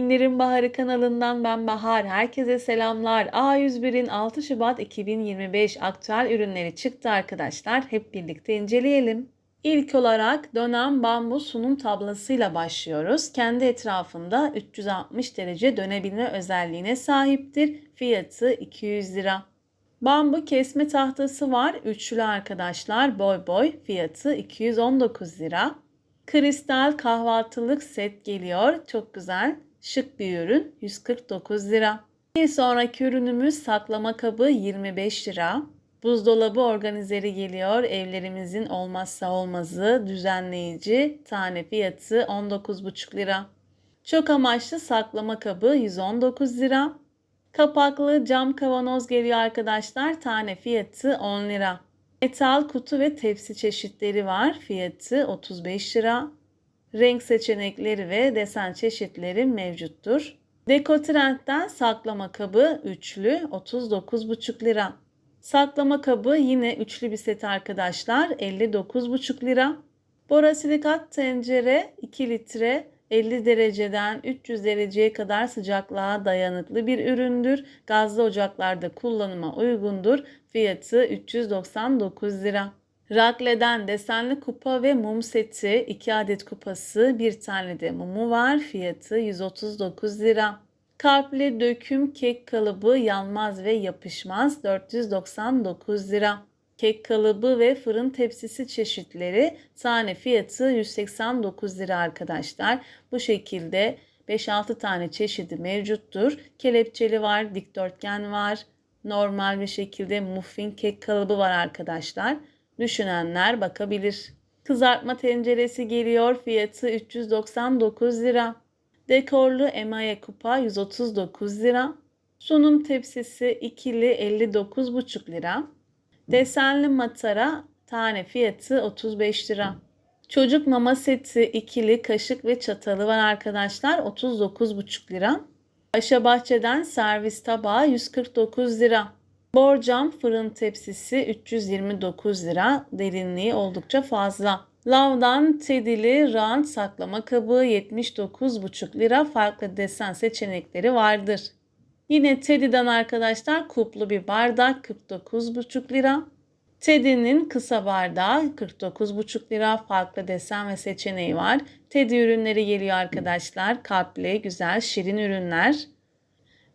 İndirim Baharı kanalından ben Bahar. Herkese selamlar. A101'in 6 Şubat 2025 aktüel ürünleri çıktı arkadaşlar. Hep birlikte inceleyelim. İlk olarak dönem bambu sunum tablasıyla başlıyoruz. Kendi etrafında 360 derece dönebilme özelliğine sahiptir. Fiyatı 200 lira. Bambu kesme tahtası var. Üçlü arkadaşlar boy boy. Fiyatı 219 lira. Kristal kahvaltılık set geliyor. Çok güzel. Şık bir ürün. 149 lira. Bir sonraki ürünümüz saklama kabı 25 lira. Buzdolabı organizeri geliyor. Evlerimizin olmazsa olmazı düzenleyici. Tane fiyatı 19,5 lira. Çok amaçlı saklama kabı 119 lira. Kapaklı cam kavanoz geliyor arkadaşlar. Tane fiyatı 10 lira. Metal kutu ve tepsi çeşitleri var. Fiyatı 35 lira. Renk seçenekleri ve desen çeşitleri mevcuttur. Dekotrend'den saklama kabı üçlü 39,5 lira. Saklama kabı yine üçlü bir set arkadaşlar 59,5 lira. Borasilikat tencere 2 litre 50 dereceden 300 dereceye kadar sıcaklığa dayanıklı bir üründür. Gazlı ocaklarda kullanıma uygundur. Fiyatı 399 lira. Rakle'den desenli kupa ve mum seti 2 adet kupası bir tane de mumu var. Fiyatı 139 lira. Kalpli döküm kek kalıbı yanmaz ve yapışmaz 499 lira. Kek kalıbı ve fırın tepsisi çeşitleri tane fiyatı 189 lira arkadaşlar. Bu şekilde 5-6 tane çeşidi mevcuttur. Kelepçeli var, dikdörtgen var, normal bir şekilde muffin kek kalıbı var arkadaşlar. Düşünenler bakabilir. Kızartma tenceresi geliyor. Fiyatı 399 lira. Dekorlu emaye kupa 139 lira. Sunum tepsisi ikili 59,5 lira. Desenli matara tane fiyatı 35 lira. Çocuk mama seti ikili kaşık ve çatalı var arkadaşlar 39,5 lira. Aşa Bahçe'den servis tabağı 149 lira. Borcam fırın tepsisi 329 lira. Derinliği oldukça fazla. Lavdan tedili rant saklama kabı 79,5 lira. Farklı desen seçenekleri vardır. Yine Teddy'den arkadaşlar kuplu bir bardak 49,5 lira. Teddy'nin kısa bardağı 49,5 lira. Farklı desen ve seçeneği var. Teddy ürünleri geliyor arkadaşlar. Kalpli, güzel, şirin ürünler.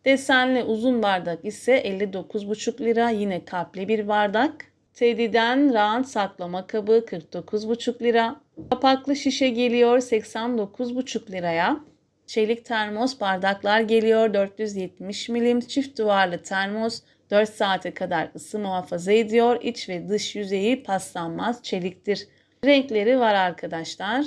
Desenli uzun bardak ise 59,5 lira. Yine kalpli bir bardak. Teddy'den rahat saklama kabı 49,5 lira. Kapaklı şişe geliyor 89,5 liraya. Çelik termos bardaklar geliyor 470 milim. Çift duvarlı termos 4 saate kadar ısı muhafaza ediyor. İç ve dış yüzeyi paslanmaz çeliktir. Renkleri var arkadaşlar.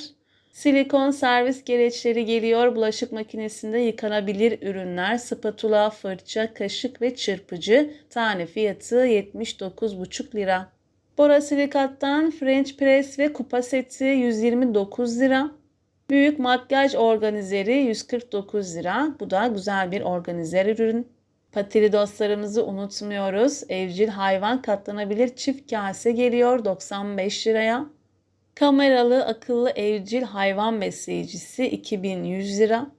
Silikon servis gereçleri geliyor. Bulaşık makinesinde yıkanabilir ürünler, spatula, fırça, kaşık ve çırpıcı. Tane fiyatı 79,5 lira. Borasilikattan French press ve kupa seti 129 lira. Büyük makyaj organizeri 149 lira. Bu da güzel bir organizer ürün. Patili dostlarımızı unutmuyoruz. Evcil hayvan katlanabilir çift kase geliyor 95 liraya. Kameralı akıllı evcil hayvan besleyicisi 2100 lira.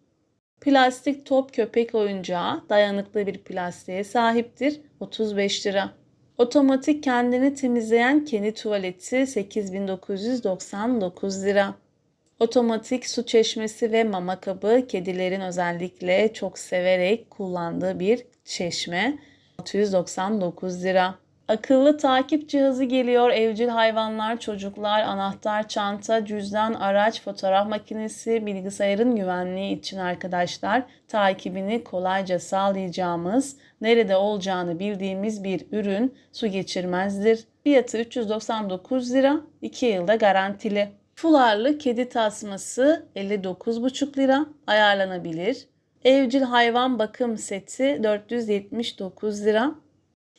Plastik top köpek oyuncağı dayanıklı bir plastiğe sahiptir 35 lira. Otomatik kendini temizleyen kedi tuvaleti 8999 lira. Otomatik su çeşmesi ve mama kabı kedilerin özellikle çok severek kullandığı bir çeşme 699 lira. Akıllı takip cihazı geliyor. Evcil hayvanlar, çocuklar, anahtar, çanta, cüzdan, araç, fotoğraf makinesi, bilgisayarın güvenliği için arkadaşlar takibini kolayca sağlayacağımız, nerede olacağını bildiğimiz bir ürün su geçirmezdir. Fiyatı 399 lira, 2 yılda garantili. Fularlı kedi tasması 59,5 lira ayarlanabilir. Evcil hayvan bakım seti 479 lira.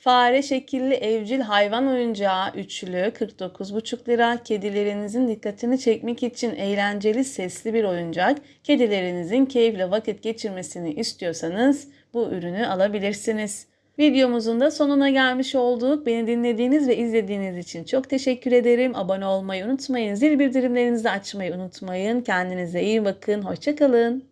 Fare şekilli evcil hayvan oyuncağı üçlü 49,5 lira. Kedilerinizin dikkatini çekmek için eğlenceli sesli bir oyuncak. Kedilerinizin keyifle vakit geçirmesini istiyorsanız bu ürünü alabilirsiniz. Videomuzun da sonuna gelmiş olduk. Beni dinlediğiniz ve izlediğiniz için çok teşekkür ederim. Abone olmayı unutmayın. Zil bildirimlerinizi açmayı unutmayın. Kendinize iyi bakın. Hoşçakalın.